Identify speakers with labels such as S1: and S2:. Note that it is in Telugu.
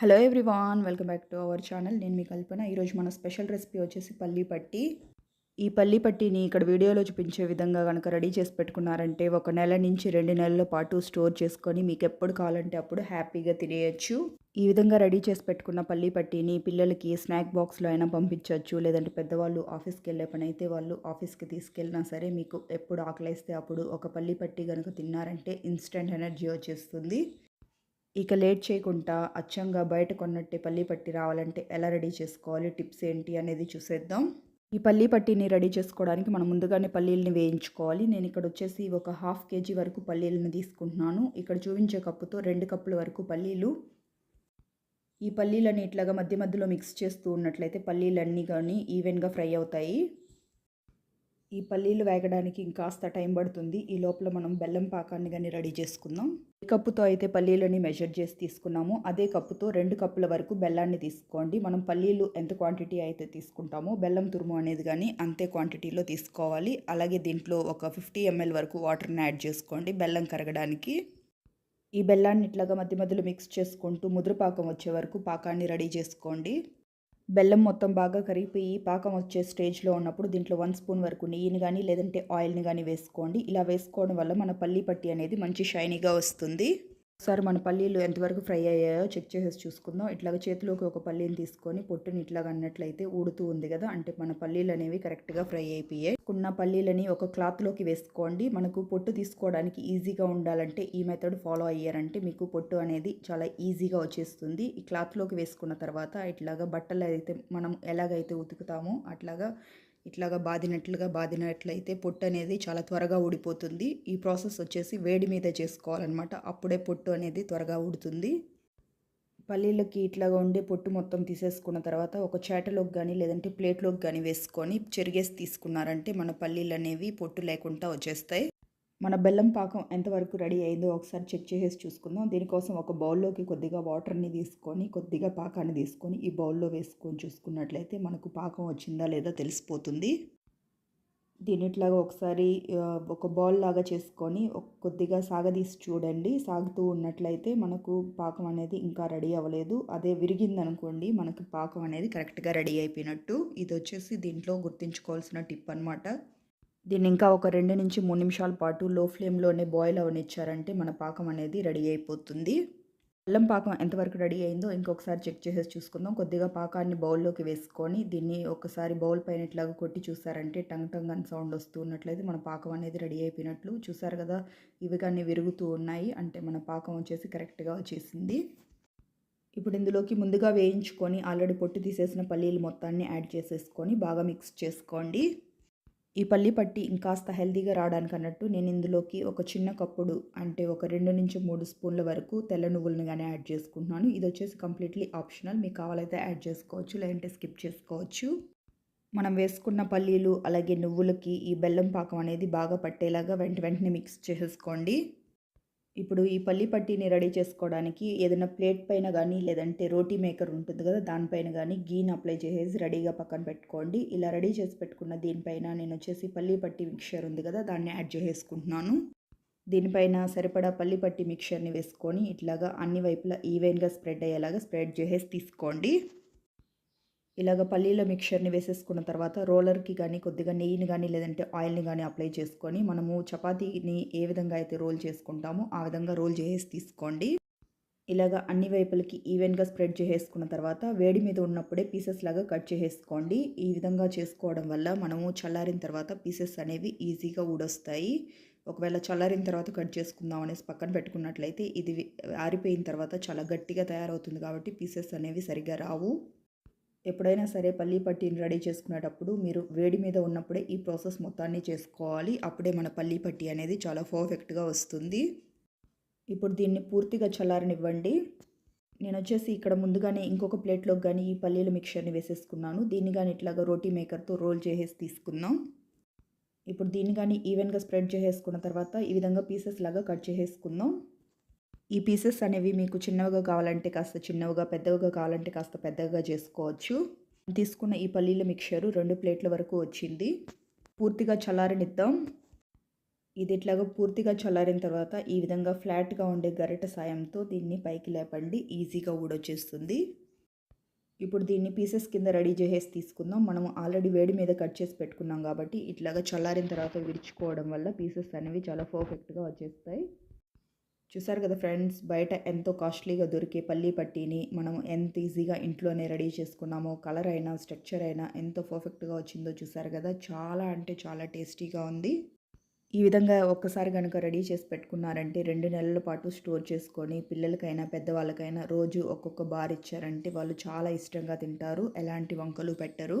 S1: Hello everyone welcome back to our channel. నేను మీ కల్పన. ఈరోజు మన స్పెషల్ రెసిపీ వచ్చేసి పల్లీ పట్టి. ఈ పల్లీ పట్టిని ఇక్కడ వీడియోలో చూపించే విధంగా కనుక రెడీ చేసి పెట్టుకున్నారంటే ఒక నెల నుంచి రెండు నెలల పాటు స్టోర్ చేసుకొని మీకు ఎప్పుడు కావాలంటే అప్పుడు హ్యాపీగా తినేయచ్చు. ఈ విధంగా రెడీ చేసి పెట్టుకున్న పల్లీ పట్టిని పిల్లలకి స్నాక్ బాక్స్లో అయినా పంపించవచ్చు లేదంటే పెద్దవాళ్ళు ఆఫీస్కి వెళ్ళే పని అయితే వాళ్ళు ఆఫీస్కి తీసుకెళ్ళినా సరే మీకు ఎప్పుడు ఆకలిస్తే అప్పుడు ఒక పల్లీ పట్టి కనుక తిన్నారంటే ఇన్స్టెంట్ ఎనర్జీ వచ్చేస్తుంది. ఇక లేట్ చేయకుండా అచ్చంగా బయట కొన్నట్టే పల్లీ పట్టి రావాలంటే ఎలా రెడీ చేసుకోవాలి? టిప్స్ ఏంటి అనేది చూసేద్దాం. ఈ పల్లీ పట్టీని రెడీ చేసుకోవడానికి మనం ముందుగానే పల్లీలని వేయించుకోవాలి. నేను ఇక్కడ వచ్చేసి ఒక హాఫ్ కేజీ వరకు పల్లీలను తీసుకుంటున్నాను. ఇక్కడ చూపించే కప్పుతో రెండు కప్పుల వరకు పల్లీలు. ఈ పల్లీలని ఇట్లాగా మధ్య మధ్యలో మిక్స్ చేస్తూ ఉన్నట్లయితే పల్లీలన్నీ కానీ ఈవెన్గా ఫ్రై అవుతాయి. ఈ పల్లీలు వేగడానికి ఇంకాస్త టైం పడుతుంది. ఈ లోపల మనం బెల్లం పాకాన్ని కానీ రెడీ చేసుకుందాం. ఏ కప్పుతో అయితే పల్లీలని మెజర్ చేసి తీసుకున్నామో. అదే కప్పుతో రెండు కప్పుల వరకు బెల్లాన్ని తీసుకోండి. మనం పల్లీలు ఎంత క్వాంటిటీ అయితే తీసుకుంటామో బెల్లం తురుము అనేది కానీ అంతే క్వాంటిటీలో తీసుకోవాలి. అలాగే దీంట్లో ఒక ఫిఫ్టీ ఎంఎల్ వరకు వాటర్ని యాడ్ చేసుకోండి. బెల్లం కరగడానికి. ఈ బెల్లాన్ని ఇట్లాగా మధ్య మధ్యలో మిక్స్ చేసుకుంటూ ముద్ర పాకం వచ్చే వరకు పాకాన్ని రెడీ చేసుకోండి. బెల్లం మొత్తం బాగా కరిగిపోయి పాకం వచ్చే స్టేజ్లో ఉన్నప్పుడు దీంట్లో వన్ స్పూన్ వరకు నెయ్యిని కానీ లేదంటే ఆయిల్ని కానీ వేసుకోండి. ఇలా వేసుకోవడం వల్ల మన పల్లీ పట్టి అనేది మంచి షైనీగా వస్తుంది. ఒకసారి మన పల్లీలు ఎంతవరకు ఫ్రై అయ్యాయో చెక్ చేసేసి చూసుకుందాం. ఇట్లాగ చేతిలోకి ఒక పల్లీని తీసుకొని పొట్టుని ఇట్లాగ అన్నట్లయితే ఊడుతూ ఉంది కదా. అంటే మన పల్లీలు అనేవి కరెక్ట్గా ఫ్రై అయిపోయాయి. ఉన్న పల్లీలని ఒక క్లాత్లోకి వేసుకోండి. మనకు పొట్టు తీసుకోవడానికి ఈజీగా ఉండాలంటే ఈ మెథడ్ ఫాలో అయ్యారంటే మీకు పొట్టు అనేది చాలా ఈజీగా వచ్చేస్తుంది. ఈ క్లాత్లోకి వేసుకున్న తర్వాత ఇట్లాగా బట్టలు అయితే మనం ఎలాగైతే ఉతుకుతామో అట్లాగా ఇట్లాగా బాదినట్లుగా బాదినట్లయితే పొట్టు అనేది చాలా త్వరగా ఊడిపోతుంది. ఈ ప్రాసెస్ వచ్చేసి వేడి మీద చేసుకోవాలన్నమాట. అప్పుడే పొట్టు అనేది త్వరగా ఊడుతుంది. పల్లీలకి ఇట్లాగా ఉండే పొట్టు మొత్తం తీసేసుకున్న తర్వాత ఒక చేటలోకి కానీ లేదంటే ప్లేట్లోకి కానీ వేసుకొని చెరిగేసి తీసుకున్నారంటే మన పల్లీలు అనేవి పొట్టు లేకుండా వచ్చేస్తాయి. మన బెల్లం పాకం ఎంతవరకు రెడీ అయిందో ఒకసారి చెక్ చేసేసి చూసుకుందాం. దీనికోసం ఒక బౌల్లోకి కొద్దిగా వాటర్ని తీసుకొని కొద్దిగా పాకాన్ని తీసుకొని ఈ బౌల్లో వేసుకొని చూసుకున్నట్లయితే మనకు పాకం వచ్చిందా లేదా తెలిసిపోతుంది. దీనిట్లాగా ఒకసారి ఒక బౌల్ లాగా చేసుకొని కొద్దిగా సాగదీసి చూడండి. సాగుతూ ఉన్నట్లయితే మనకు పాకం అనేది ఇంకా రెడీ అవ్వలేదు. అదే విరిగిందనుకోండి మనకు పాకం అనేది కరెక్ట్గా రెడీ అయిపోయినట్టు. ఇది వచ్చేసి దీంట్లో గుర్తుంచుకోవాల్సిన టిప్ అనమాట దీన్ని ఇంకా ఒక రెండు నుంచి మూడు నిమిషాల పాటు లో ఫ్లేమ్లోనే బాయిల్ అవనిచ్చారంటే మన పాకం అనేది రెడీ అయిపోతుంది. బెల్లం పాకం ఎంతవరకు రెడీ అయిందో ఇంకొకసారి చెక్ చేసేసి చూసుకుందాం. కొద్దిగా పాకాన్ని బౌల్లోకి వేసుకొని దీన్ని ఒకసారి బౌల్ పైన ఇట్లాగా కొట్టి చూసారంటే టంగ్ టంగ్ అని సౌండ్ వస్తూ ఉన్నట్లయితే మన పాకం అనేది రెడీ అయిపోయినట్లు. చూసారు కదా ఇవి కానీ విరుగుతూ ఉన్నాయి. అంటే మన పాకం వచ్చేసి కరెక్ట్గా వచ్చేసింది. ఇప్పుడు ఇందులోకి ముందుగా వేయించుకొని ఆల్రెడీ పొట్టు తీసేసిన పల్లీలు మొత్తాన్ని యాడ్ చేసేసుకొని బాగా మిక్స్ చేసుకోండి. ఈ పల్లి పట్టి ఇంకాస్త హెల్దీగా రావడానికి అన్నట్టు నేను ఇందులోకి ఒక చిన్న కప్పుడు అంటే ఒక రెండు నుంచి మూడు స్పూన్ల వరకు తెల్ల నువ్వులను కానీ యాడ్ చేసుకుంటున్నాను. ఇది వచ్చేసి కంప్లీట్లీ ఆప్షనల్. మీకు కావాలైతే యాడ్ చేసుకోవచ్చు లేదంటే స్కిప్ చేసుకోవచ్చు. మనం వేసుకున్న పల్లీలు అలాగే నువ్వులకి ఈ బెల్లం పాకం అనేది బాగా పట్టేలాగా వెంట వెంటనే మిక్స్ చేసేసుకోండి. ఇప్పుడు ఈ పల్లి పట్టీని రెడీ చేసుకోవడానికి ఏదైనా ప్లేట్ పైన కానీ లేదంటే రోటీ మేకర్ ఉంటుంది కదా దానిపైన కానీ గీని అప్లై చేసేసి రెడీగా పక్కన పెట్టుకోండి. ఇలా రెడీ చేసి పెట్టుకున్న దీనిపైన నేను వచ్చేసి పల్లి పట్టి మిక్చర్ ఉంది కదా దాన్ని యాడ్ చేసేసుకుంటున్నాను. దీనిపైన సరిపడా పల్లి పట్టి మిక్చర్ని వేసుకొని ఇట్లాగా అన్ని వైపులా ఈవెన్గా స్ప్రెడ్ అయ్యేలాగా స్ప్రెడ్ చేసేసి తీసుకోండి. ఇలాగ పల్లీల మిక్చర్ని వేసేసుకున్న తర్వాత రోలర్కి కానీ కొద్దిగా నెయ్యిని కానీ లేదంటే ఆయిల్ని కానీ అప్లై చేసుకొని మనము చపాతీని ఏ విధంగా అయితే రోల్ చేసుకుంటామో ఆ విధంగా రోల్ చేసేసి తీసుకోండి. ఇలాగ అన్ని వైపులకి ఈవెన్గా స్ప్రెడ్ చేసేసుకున్న తర్వాత వేడి మీద ఉన్నప్పుడే పీసెస్ లాగా కట్ చేసేసుకోండి. ఈ విధంగా చేసుకోవడం వల్ల మనము చల్లారిన తర్వాత పీసెస్ అనేవి ఈజీగా ఊడొస్తాయి. ఒకవేళ చల్లారిన తర్వాత కట్ చేసుకుందాం అనేసి పక్కన పెట్టుకున్నట్లయితే ఇది ఆరిపోయిన తర్వాత చాలా గట్టిగా తయారవుతుంది కాబట్టి పీసెస్ అనేవి సరిగ్గా రావు. ఎప్పుడైనా సరే పల్లీ పట్టీని రెడీ చేసుకునేటప్పుడు మీరు వేడి మీద ఉన్నప్పుడే ఈ ప్రాసెస్ మొత్తాన్ని చేసుకోవాలి. అప్పుడే మన పల్లీ పట్టీ అనేది చాలా పర్ఫెక్ట్గా వస్తుంది. ఇప్పుడు దీన్ని పూర్తిగా చల్లారనివ్వండి. నేను వచ్చేసి ఇక్కడ ముందుగానే ఇంకొక ప్లేట్లోకి కానీ ఈ పల్లీల మిక్చర్ని వేసేసుకున్నాను. దీన్ని కానీ ఇట్లాగా రోటీ మేకర్తో రోల్ చేసేసి తీసుకుందాం. ఇప్పుడు దీన్ని కానీ ఈవెన్గా స్ప్రెడ్ చేసేసుకున్న తర్వాత ఈ విధంగా పీసెస్ లాగా కట్ చేసేసుకుందాం. ఈ పీసెస్ అనేవి మీకు చిన్నవిగా కావాలంటే కాస్త చిన్నవిగా పెద్దవిగా కావాలంటే కాస్త పెద్దగా చేసుకోవచ్చు. తీసుకున్న ఈ పల్లీల మిక్చరు రెండు ప్లేట్ల వరకు వచ్చింది. పూర్తిగా చల్లారనిద్దాం. ఇది ఇట్లాగా పూర్తిగా చల్లారిన తర్వాత ఈ విధంగా ఫ్లాట్గా ఉండే గరిట సాయంతో దీన్ని పైకి లేపండి. ఈజీగా ఊడొచ్చేస్తుంది. ఇప్పుడు దీన్ని పీసెస్ కింద రెడీ చేసేసి తీసుకుందాం. మనం ఆల్రెడీ వేడి మీద కట్ చేసి పెట్టుకున్నాం కాబట్టి ఇట్లాగా చల్లారిన తర్వాత విరుచుకోవడం వల్ల పీసెస్ అనేవి చాలా పర్ఫెక్ట్గా వచ్చేస్తాయి. చూసారు కదా ఫ్రెండ్స్ బయట ఎంతో కాస్ట్లీగా దొరికే పల్లీ పట్టీని మనం ఎంత ఈజీగా ఇంట్లోనే రెడీ చేసుకున్నామో కలర్ అయినా స్ట్రక్చర్ అయినా ఎంతో పర్ఫెక్ట్గా వచ్చిందో చూసారు కదా. చాలా అంటే చాలా టేస్టీగా ఉంది. ఈ విధంగా ఒక్కసారి కనుక రెడీ చేసి పెట్టుకున్నారంటే రెండు నెలల పాటు స్టోర్ చేసుకొని పిల్లలకైనా పెద్దవాళ్ళకైనా రోజు ఒక్కొక్క బార్ ఇచ్చారంటే వాళ్ళు చాలా ఇష్టంగా తింటారు. ఎలాంటి వంకలు పెట్టరు.